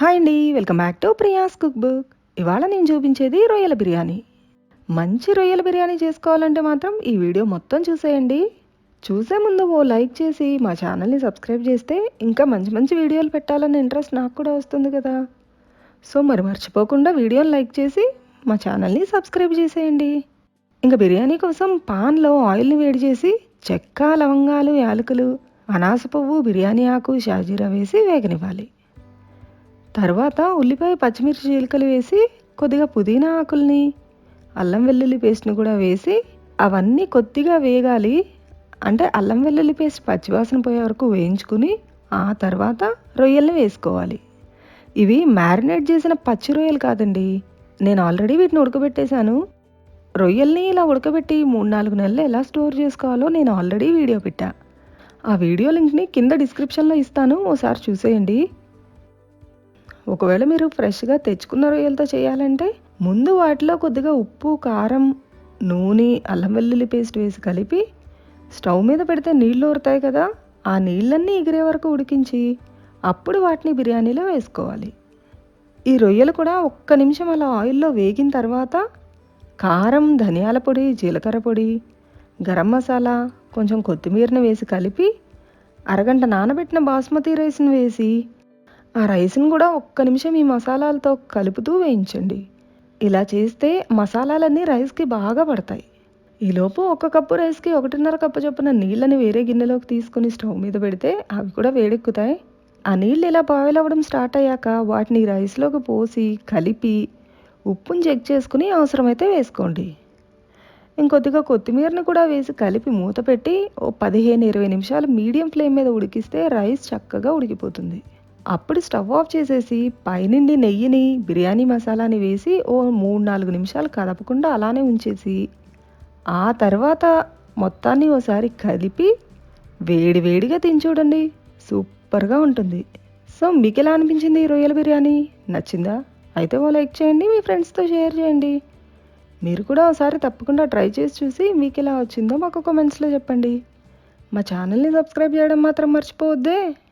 Hi అండి welcome back to Priya's cook book ఇవాళ నేను చూపించేది రొయ్యల బిర్యానీ. మంచి రొయ్యల బిర్యానీ చేసుకోవాలంటే మాత్రం ఈ వీడియో మొత్తం చూసేయండి. చూసే ముందు ఓ లైక్ చేసి మా ఛానల్ని సబ్స్క్రైబ్ చేస్తే ఇంకా మంచి మంచి వీడియోలు పెట్టాలన్న ఇంట్రెస్ట్ నాకు కూడా వస్తుంది కదా. సో మరి మర్చిపోకుండా వీడియోని లైక్ చేసి మా ఛానల్ని సబ్స్క్రైబ్ చేసేయండి. ఇంకా బిర్యానీ కోసం పాన్లో ఆయిల్ని వేడి చేసి చెక్క లవంగాలు యాలకులు అనాస పువ్వు బిర్యానీ ఆకు షాజీరా వేసి వేగనివ్వాలి. తర్వాత ఉల్లిపాయ పచ్చిమిర్చి చీలికలు వేసి కొద్దిగా పుదీనా ఆకుల్ని అల్లం వెల్లుల్లి పేస్ట్ని కూడా వేసి అవన్నీ కొద్దిగా వేగాలి. అంటే అల్లం వెల్లుల్లి పేస్ట్ పచ్చివాసన పోయే వరకు వేయించుకుని ఆ తర్వాత రొయ్యల్ని వేసుకోవాలి. ఇవి మ్యారినేట్ చేసిన పచ్చి రొయ్యలు కాదండి. నేను ఆల్రెడీ వీటిని ఉడకబెట్టేశాను. రొయ్యల్ని ఇలా ఉడకబెట్టి మూడు నాలుగు నెలలు ఎలా స్టోర్ చేసుకోవాలో నేను ఆల్రెడీ వీడియో పెట్టా. ఆ వీడియో లింక్ని కింద డిస్క్రిప్షన్లో ఇస్తాను. ఓసారి చూసేయండి. ఒకవేళ మీరు ఫ్రెష్గా తెచ్చుకున్న రొయ్యలతో చేయాలంటే ముందు వాటిలో కొద్దిగా ఉప్పు కారం నూనె అల్లం వెల్లుల్లి పేస్ట్ వేసి కలిపి స్టవ్ మీద పెడితే నీళ్ళు ఊరుతాయి కదా ఆ నీళ్ళన్నీ ఎగిరే వరకు ఉడికించి అప్పుడు వాటిని బిర్యానీలో వేసుకోవాలి. ఈ రొయ్యలు కూడా ఒక్క నిమిషం అలా ఆయిల్లో వేగిన తర్వాత కారం ధనియాల పొడి జీలకర్ర పొడి గరం మసాలా కొంచెం కొత్తిమీరని వేసి కలిపి అరగంట నానబెట్టిన బాస్మతి రైస్ని వేసి ఆ రైస్ని కూడా ఒక్క నిమిషం ఈ మసాలాలతో కలుపుతూ వేయించండి. ఇలా చేస్తే మసాలాలన్నీ రైస్కి బాగా పడతాయి. ఈలోపు ఒక కప్పు రైస్కి ఒకటిన్నర కప్పు చొప్పున నీళ్ళని వేరే గిన్నెలోకి తీసుకుని స్టవ్ మీద పెడితే అవి కూడా వేడెక్కుతాయి. ఆ నీళ్ళు ఇలా బాయిల్ అవ్వడం స్టార్ట్ అయ్యాక వాటిని రైస్లోకి పోసి కలిపి ఉప్పుని చెక్ చేసుకుని అవసరమైతే వేసుకోండి. ఇంకొద్దిగా కొత్తిమీరని కూడా వేసి కలిపి మూత పెట్టి ఓ పదిహేను ఇరవై నిమిషాలు మీడియం ఫ్లేమ్ మీద ఉడికిస్తే రైస్ చక్కగా ఉడికిపోతుంది. అప్పుడు స్టవ్ ఆఫ్ చేసేసి పైనుండి నెయ్యిని బిర్యానీ మసాలాని వేసి ఓ మూడు నాలుగు నిమిషాలు కదపకుండా అలానే ఉంచేసి ఆ తర్వాత మొత్తాన్ని ఓసారి కలిపి వేడి వేడిగా తిని చూడండి. సూపర్గా ఉంటుంది. సో మీకు ఎలా అనిపించింది ఈ రొయ్యల బిర్యానీ? నచ్చిందా? అయితే ఓ లైక్ చేయండి మీ ఫ్రెండ్స్తో షేర్ చేయండి. మీరు కూడా ఒకసారి తప్పకుండా ట్రై చేసి చూసి మీకు ఎలా వచ్చిందో మాకు కామెంట్స్లో చెప్పండి. మా ఛానల్ని సబ్స్క్రైబ్ చేయడం మాత్రం మర్చిపోవద్దే.